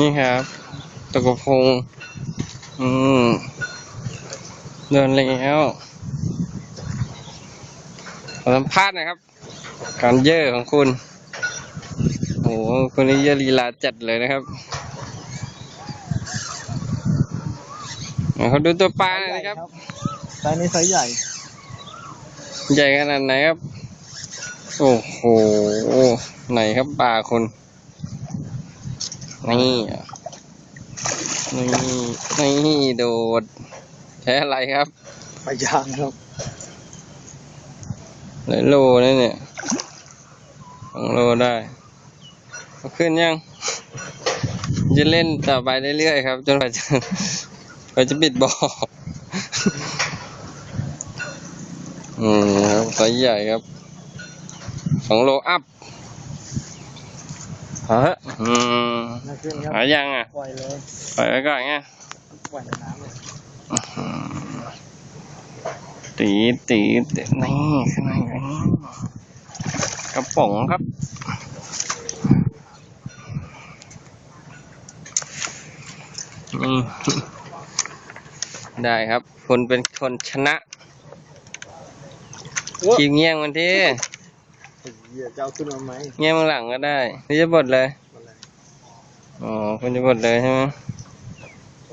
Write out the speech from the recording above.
นี่ครับตะกพงอืม เดินแล้วขอสัมภาษณ์หนะครับ การเย่อของคุณ โอ้โหคนนี้เย่อลีลาจัดเลยนะครับเอาเขาดูตัวปลาหน่อยนะครับไซส์นี้ไซส์ใหญ่ ใหญ่ขนาดไหนครับ โอ้โห ไหนครับปลาคุณ นี่อะนี่ นี่โดดแค่อะไรครับไปยางครับหลายโลนะเนี่ยสองโลได้เอาขึ้นยัง จะเล่นต่อไปเรื่อยๆครับ จนกว่าจะกว่าจะปิดบ่ออืมครับไซส์ใหญ่ครับสองโลอัพฮะอืมน่า ขึ้นครับหายังอะ ปล่อยเลยปล่อยไว้ก่อนไงปล่อยในน้ำเลยตีตีตีนี่ขึ้นมาอย่างนี้กระป๋องครับ นี่ ได้ครับคุณเป็นคนชนะขีบเงี้ยงมันที่ไอ้เหี้ยจะเอาขึ้นมาไหมเงี้ยงมันหลังก็ได้ นี่จะบดเลยมัน อ๋อคุณจะบดเลยใช่ไหม